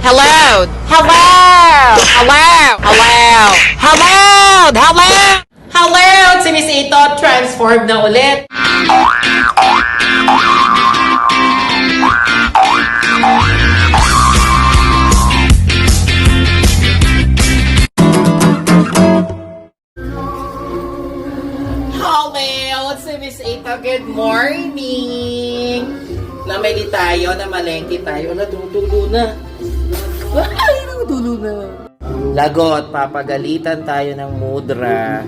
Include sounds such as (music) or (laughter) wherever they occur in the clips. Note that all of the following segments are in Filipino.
Hello. Hello. Hello. Hello. Hello. Hello. Hello! Si Miss Ito, transform na ulit. Hello! Si Miss Ito, good morning! Namili tayo, namalengke tayo. Ala, tumutulo na. Ay, tumutulo na. Lagot, papagalitan tayo ng mudra.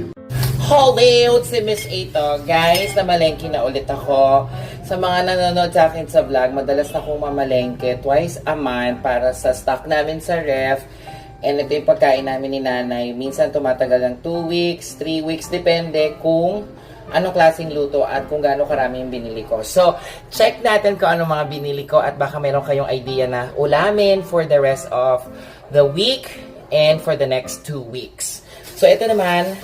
Hello, si Miss Ito. Guys, namalengke na ulit ako. Sa mga nanonood sa akin sa vlog, madalas na akong mamalengke twice a month para sa stock namin sa ref. And ito yung pagkain namin ni nanay. Minsan tumatagal ng 2 weeks, 3 weeks, depende kung anong klaseng luto at kung gaano karami yung binili ko. So, check natin kung anong mga binili ko at baka meron kayong idea na ulamin for the rest of the week and for the next 2 weeks. So, ito naman,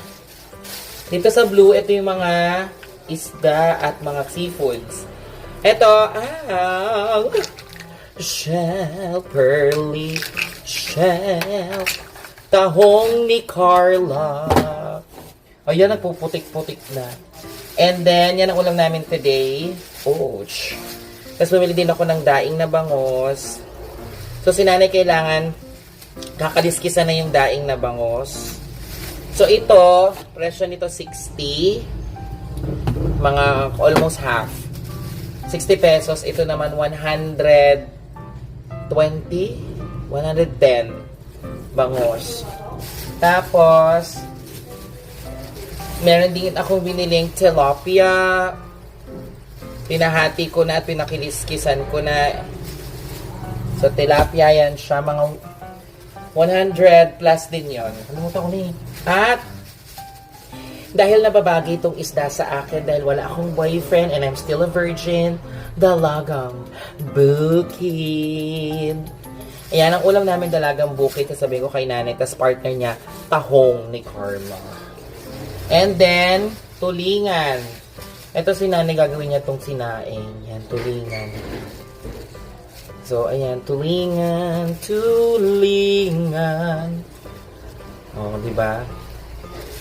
dito sa blue, ito yung mga isda at mga seafoods. Ito, ah, shell, pearly, shell, tahong ni Carla. Ayan, nagpuputik-putik na. And then, yan ang ulam namin today. Ouch. Tapos bumili din ako ng daing na bangos. So, si nanay kailangan kakaliskisan na yung daing na bangos. So, ito, presyo nito 60. Mga almost half. 60 pesos. Ito naman 120. 110 bangos. Tapos, meron din akong biniling tilapia. Pinahati ko na at pinakiliskisan ko na. So, tilapia yan siya. Mga 100 plus din yon. Kalimutan ko na eh. At, dahil nababagi itong isda sa akin dahil wala akong boyfriend and I'm still a virgin, dalagang bukid. Ayan, ang ulam namin dalagang bukid. Sasabihin ko kay nanay, tas partner niya, tahong ni Carla. And then, tulingan. Ito si nanay gagawin niya itong sinaing. Yan, tulingan. So, ayan, tulingan, tulingan. Oh, di ba?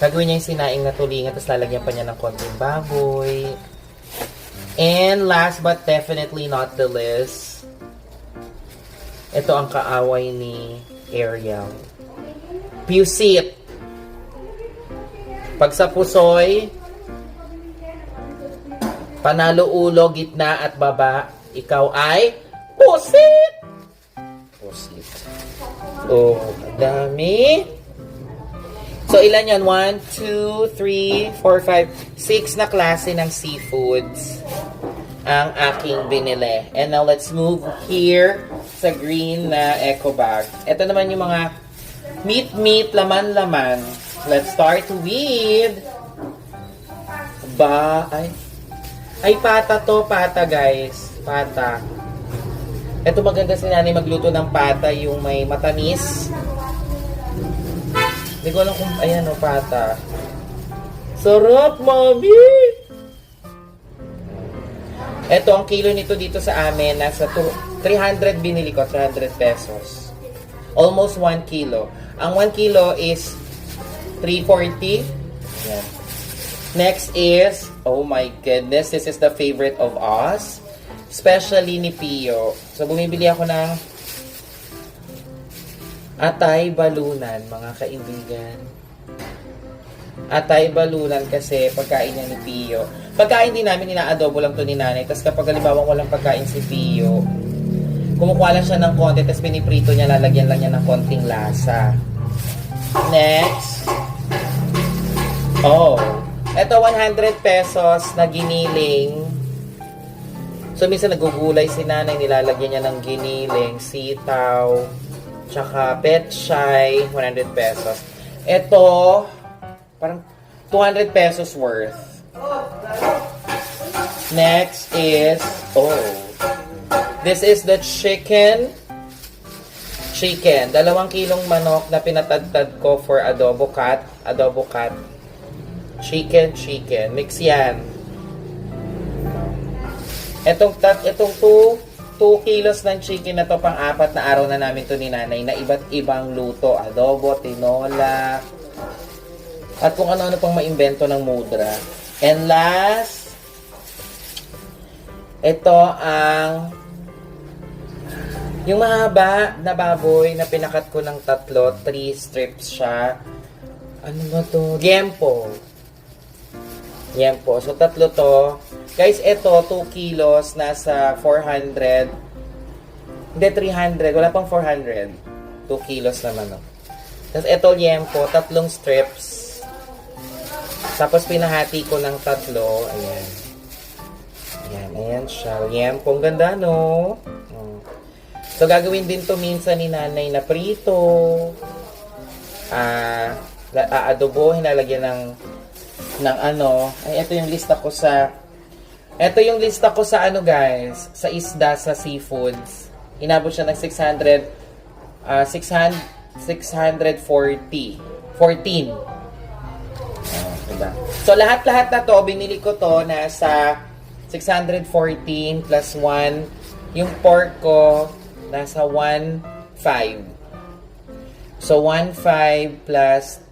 Gagawin niya yung sinaing na tulingan, tapos lalagyan pa niya ng konting baboy. And last but definitely not the least, ito ang kaaway ni Ariel. Pusit. Pag sa pusoy, panalo ulo, gitna at baba, ikaw ay pusit! Pusit. Oh, dami. So, ilan yan? 1, 2, 3, 4, 5, 6 na klase ng seafoods ang aking binili. And now, let's move here sa green na eco bag. Ito naman yung mga meat-meat, laman-laman. Let's start with... Ba... Ay, ay pata to, pata guys. Pata. Ito maganda si nanay magluto ng pata, yung may matamis. Hindi ko alam kung, ayan o, pata. Sarap, mami! Ito, ang kilo nito dito sa amin, nasa two- 300 binili ko, 300 pesos. Almost 1 kilo. Ang 1 kilo is 340. Ayan. Next is, oh my goodness, this is the favorite of us. Especially ni Pio. So, bumibili ako ng atay balunan, mga kaibigan. Atay balunan kasi pagkain niya ni Pio. Pagkain din namin, ina-adobo lang to ni nanay. Tapos kapag halimbawa walang pagkain si Pio, kumukuha lang siya ng konti, tapos piniprito niya, lalagyan lang niya ng konting lasa. Next. Oh. Ito, 100 pesos na giniling. So, minsan nagugulay si nanay, nilalagyan niya ng giniling, sitaw, tsaka petchay, 100 pesos. Ito, parang 200 pesos worth. Next is, oh, this is the chicken. Chicken. Dalawang kilong manok na pinatadtad ko for adobo cat. Adobo cat. Chicken, chicken. Mix yan. Etong tat, etong two 2 kilos ng chicken na to pang apat na araw na namin to ni nanay na iba't ibang luto. Adobo, tinola, at kung ano-ano pang maimbento ng mudra. And last, ito ang yung mahaba na baboy na pinakat ko ng tatlo, three strips siya. Ano ba to? Liempo. Liempo. So, tatlo to. Guys, ito, 2 kilos, nasa 400. Hindi, 300. Wala pang 400. 2 kilos naman, no. Tapos, ito, liempo, tatlong strips. Tapos, pinahati ko ng tatlo. Ayan. Ayan, ayan siya. Liempo, ang ganda, no? So, gagawin din to minsan ni nanay na prito. Ah, la- aadobo, hinalagyan ng ng ano. Ay, ito yung lista ko sa ito yung lista ko sa ano guys, sa isda, sa seafoods. Inabot siya ng 600 ah 600 640 14 Ah, diba? So, lahat-lahat na to, binili ko to nasa 614 plus 1. Yung pork ko, nasa 1.5. So, 1.5 plus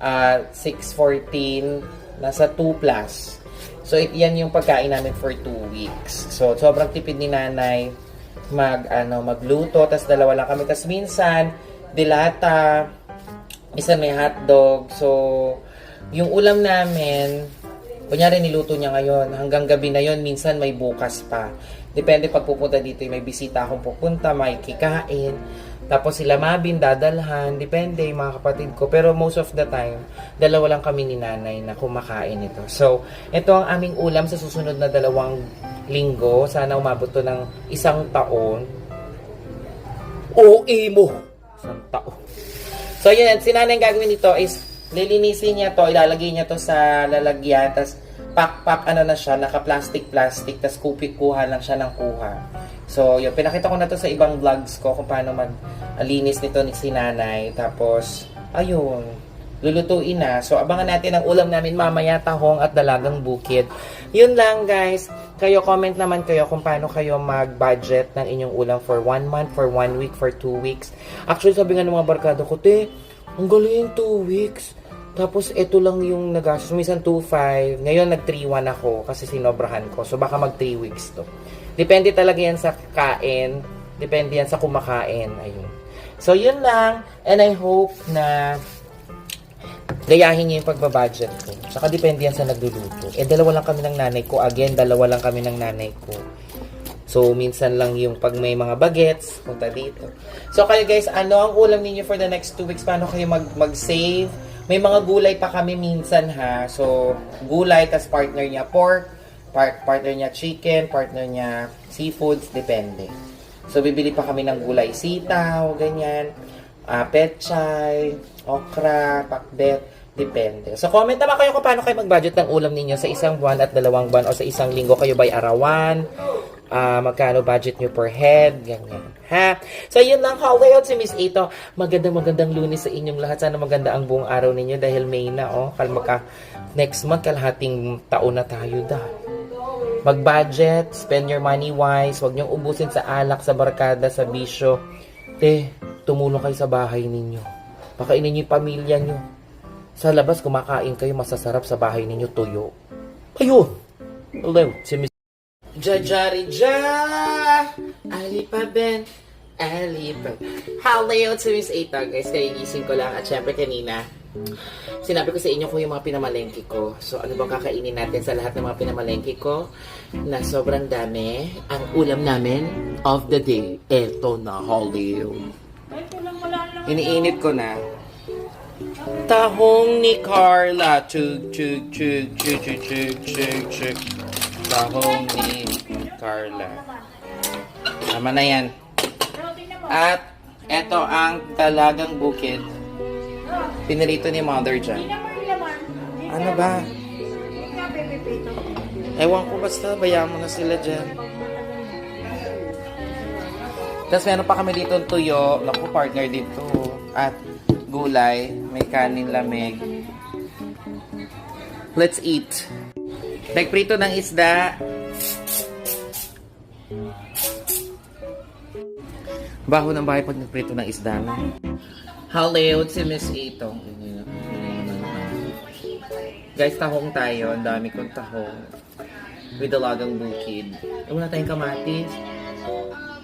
uh, 6.14, nasa 2 plus. So, it, yan yung pagkain namin for 2 weeks. So, sobrang tipid ni nanay mag, ano, magluto, tas dalawa lang kami. Tas minsan, dilata, isa may hotdog. So, yung ulam namin, kunyari niluto niya ngayon, hanggang gabi na yon minsan may bukas pa. Depende pag pupunta dito, may bisita akong pupunta, may kikain. Tapos sila mabin, dadalhan, depende yung mga kapatid ko. Pero most of the time, dalawa lang kami ni nanay na kumakain ito. So, ito ang aming ulam sa susunod na dalawang linggo. Sana umabot to ng isang taon. OA mo! Isang taon. So, yun, si nanay ang gagawin nito is lilinisin niya to, ilalagay niya to sa lalagyan, tas pak-pak ano na siya, naka-plastic-plastic, tas kupik-kuha lang siya ng kuha. So, yun, pinakita ko na to sa ibang vlogs ko kung paano mag-linis nito ni si nanay. Tapos, ayun, lulutuin na. So, abangan natin ang ulam namin mamaya, tahong at dalagang bukid. Yun lang, guys. Kayo, comment naman kayo kung paano kayo mag-budget ng inyong ulam for one month, for one week, for two weeks. Actually, sabi nga ng mga barkado ko, te, ang galing two weeks. Tapos, ito lang yung nagastos. Minsan 2.5. Ngayon, nag 3.1 ako kasi sinobrahan ko. So, baka mag 3 weeks to. Depende talaga yan sa kain. Depende yan sa kumakain. Ayun. So, yun lang. And I hope na gayahin niyo yung pagbabudget ko. Saka depende yan sa nagluluto. Eh, dalawa lang kami ng nanay ko. Again, dalawa lang kami ng nanay ko. So, minsan lang yung pag may mga bagets, punta dito. So, kayo guys, ano ang ulam ninyo for the next two weeks? Paano kayo mag- mag-save? May mga gulay pa kami minsan ha. So, gulay, tas partner niya pork, part partner niya chicken, partner niya seafoods, depende. So, bibili pa kami ng gulay sitaw, ganyan. Uh, petchay, okra, pakbet, depende. So, comment naman kayo kung paano kayo mag-budget ng ulam ninyo sa isang buwan at dalawang buwan o sa isang linggo kayo by arawan. Ah, magkano budget nyo per head, ganyan. Ha? So, yun lang. How out si Miss Ito. Magandang magandang lunes sa inyong lahat. Sana maganda ang buong araw ninyo dahil May na, oh. Kal magka, next month, kalahating taon na tayo da. Mag-budget, spend your money wise, huwag niyong ubusin sa alak, sa barkada, sa bisyo. Te, tumulong kayo sa bahay ninyo. Pakainin niyo yung pamilya niyo. Sa labas, kumakain kayo, masasarap sa bahay ninyo, tuyo. Ayun! Hello, si Miss Jajari Ja! Ali pa Ben! Ali pa. Hello to Miss Ita, guys. Kaigising ko lang. At syempre kanina, sinabi ko sa inyo kung yung mga pinamalengke ko. So, ano bang kakainin natin sa lahat ng mga pinamalengke ko? Na sobrang dami. Ang ulam namin of the day. Eto na, Hollywood. Iniinit ko na. Tahong ni Carla. Chug, chug, chug, chug, chug, chug, chug, chug. Tahong ni Carla. Tama na yan. At eto ang talagang bukid. Pinirito ni Mother dyan. Ano ba? Ewan ko basta, bayaan mo na sila dyan. Tapos meron pa kami dito tuyo. Naku, partner dito. At gulay. May kanin lamig. Let's eat. Nagprito ng isda. Baho ng bahay pag nagprito ng isda. Hello, si Miss Ito. Guys, tahong tayo. Ang dami kong tahong. With dalagang bukid. Ay, wala tayong kamatis.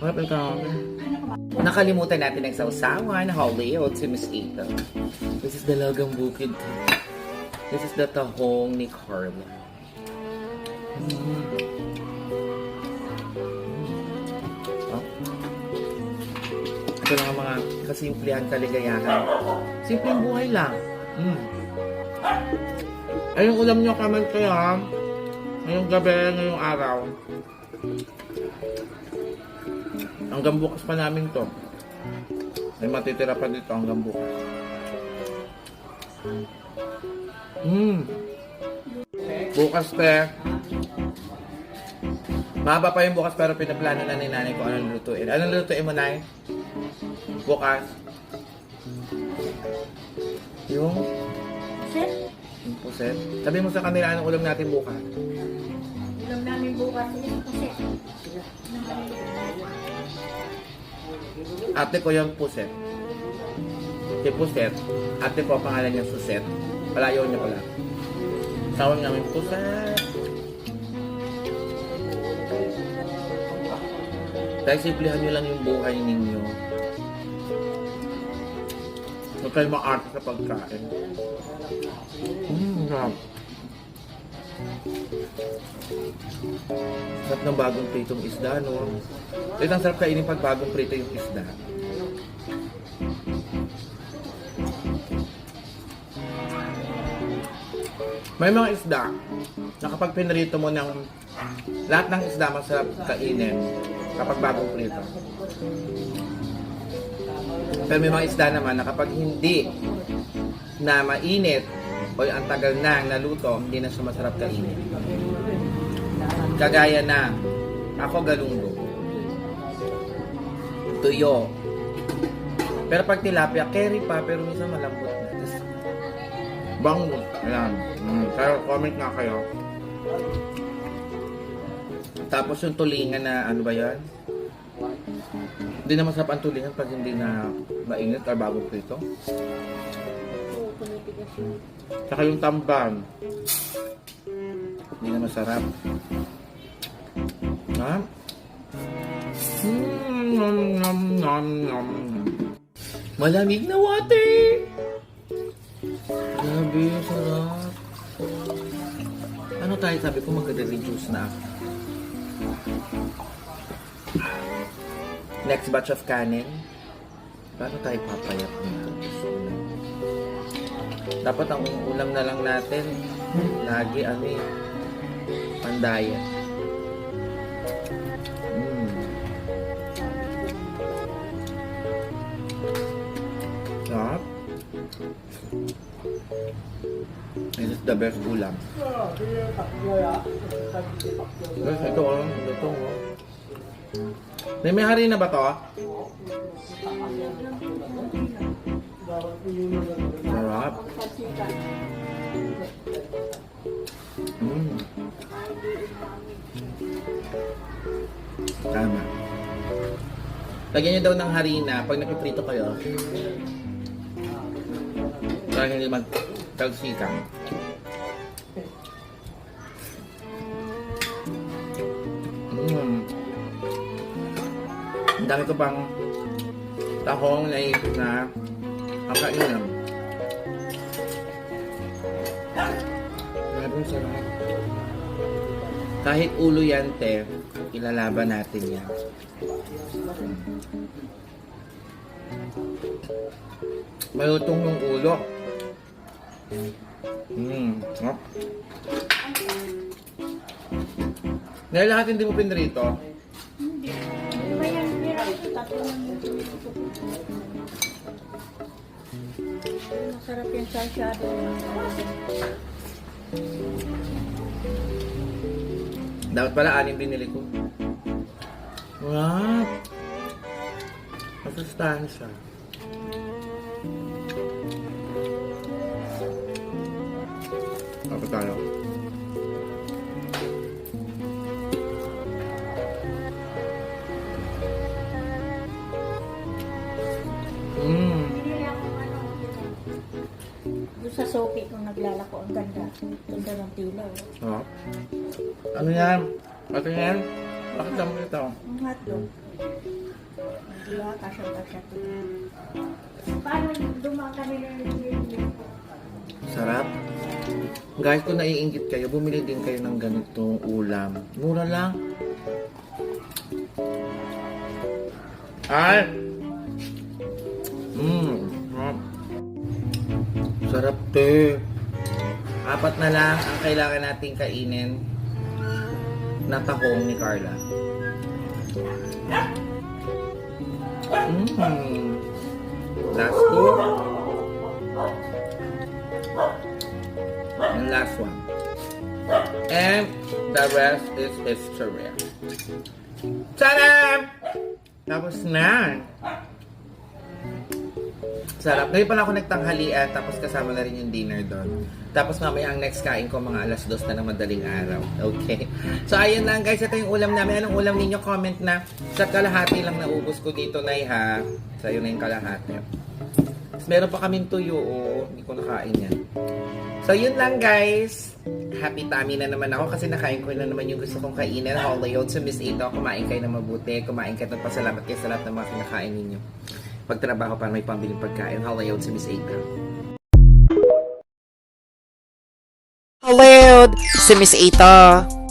Yung kamatis. Nakalimutan natin ang sausawan. Hello, si Miss Ito. This is dalagang bukid. This is the tahong ni Carla. Mm. Ito lang ang mga kasimplihan kaligayahan. Simpleng buhay lang. Mm. Ayun ulam nyo kaman kayo ha. Ngayong gabi, ngayong araw. Hanggang bukas pa namin to. May matitira pa dito hanggang bukas. Hmm. Bukas te. Mahaba pa yung bukas pero pinaplano na ni nanay kung anong lutuin. Anong lutuin mo, Nay? Bukas? Yung? Sir, Yung puset? Sabi mo sa kanila anong ulam natin bukas. ilam namin bukas yung kasi. Ate ko yung puset. Si puset. Ate ko ang pangalan niya Suset. Palayo niya pala. Tawag namin puset. Dahil simplihan niyo lang yung buhay ninyo. Huwag kayo maarte sa pagkain. Mmm, sarap. Sarap ng bagong pritong isda, no? Ito ang sarap kainin pag bagong prito yung isda. May mga isda na kapag pinrito mo ng lahat ng isda masarap kainin kapag bagong prito. Pero may mga isda naman na kapag hindi na mainit o ang tagal na naluto, hindi na siya masarap kainin. Kagaya na ako galunggo. Tuyo. Pero pag tilapia, carry pa, pero minsan malambot na. Bango. Ayan. Mm. Pero comment nga kayo. Tapos yung tulingan na, ano ba yan? Hindi na masarap ang tulingan pag hindi na mainit or bagong prito. Saka yung tamban. Hindi na masarap. Ha? Nom, nom, nom, nom. Malamig na water! Grabe, sarap. Ano tayo sabi ko magre-reduce na ako. Next batch of kanin. Paano tayo papayat nito? Dapat ang ulam na lang natin, lagi ano eh, pandaya. This is the best ulam. Guys, ito oh, ito oh. May may hari na ba to? Sarap. Mm. Tama. Lagyan niyo daw ng harina pag nakiprito kayo. Para hindi magtalsikan. Mm. Ang dami ko pang tahong na na kakainin. Grabe ang sarap. Kahit ulo yan, te, ilalaban natin yan. Malutong yung ulo. Hmm. Sarap. Dahil lahat hindi mo pinrito, Hindi. Ano ba yan? Meron ito. Tatlo lang yung Masarap yung salsyado. dapat pala anim binili ko. Masustahan siya. Tapos tayo. Mmm. Bibili ako ng ano. Doon sa Sophie kung naglalako. Ang ganda. Ganda ng dilaw. Eh. Oh. Ano yan? Ano yan? Bakit dami ito? Ang hotdog. Ang Diba, kasya-kasya to. Paano dumaan kami na Sarap. Guys, kung naiingit kayo, bumili din kayo ng ganitong ulam. Mura lang. Ay! Mmm. Sarap te. Apat na lang ang kailangan nating kainin na tahong ni Carla. Mmm. Last two. And last one. And the rest is history. Tada! Tapos na. Sarap. Ngayon pala ako nagtanghalian, tapos kasama na rin yung dinner doon. Tapos mamaya ang next kain ko mga alas dos na ng madaling araw. (laughs) Okay. So ayun lang guys, ito yung ulam namin. Anong ulam ninyo? Comment na. Sa kalahati lang naubos ko dito na ha. So yun na yung kalahati. Tapos meron pa kaming tuyo. Oh. Hindi ko nakain yan. So, yun lang guys. Happy tummy na naman ako kasi nakain ko na naman yung gusto kong kainin. Holy yun. So, Miss Ito, kumain kayo na mabuti. Kumain kayo at pasalamat kayo sa lahat ng mga kinakain ninyo. Pagtrabaho para may pambiling pagkain. Yun si Miss Ito. Hello, si Miss Ita.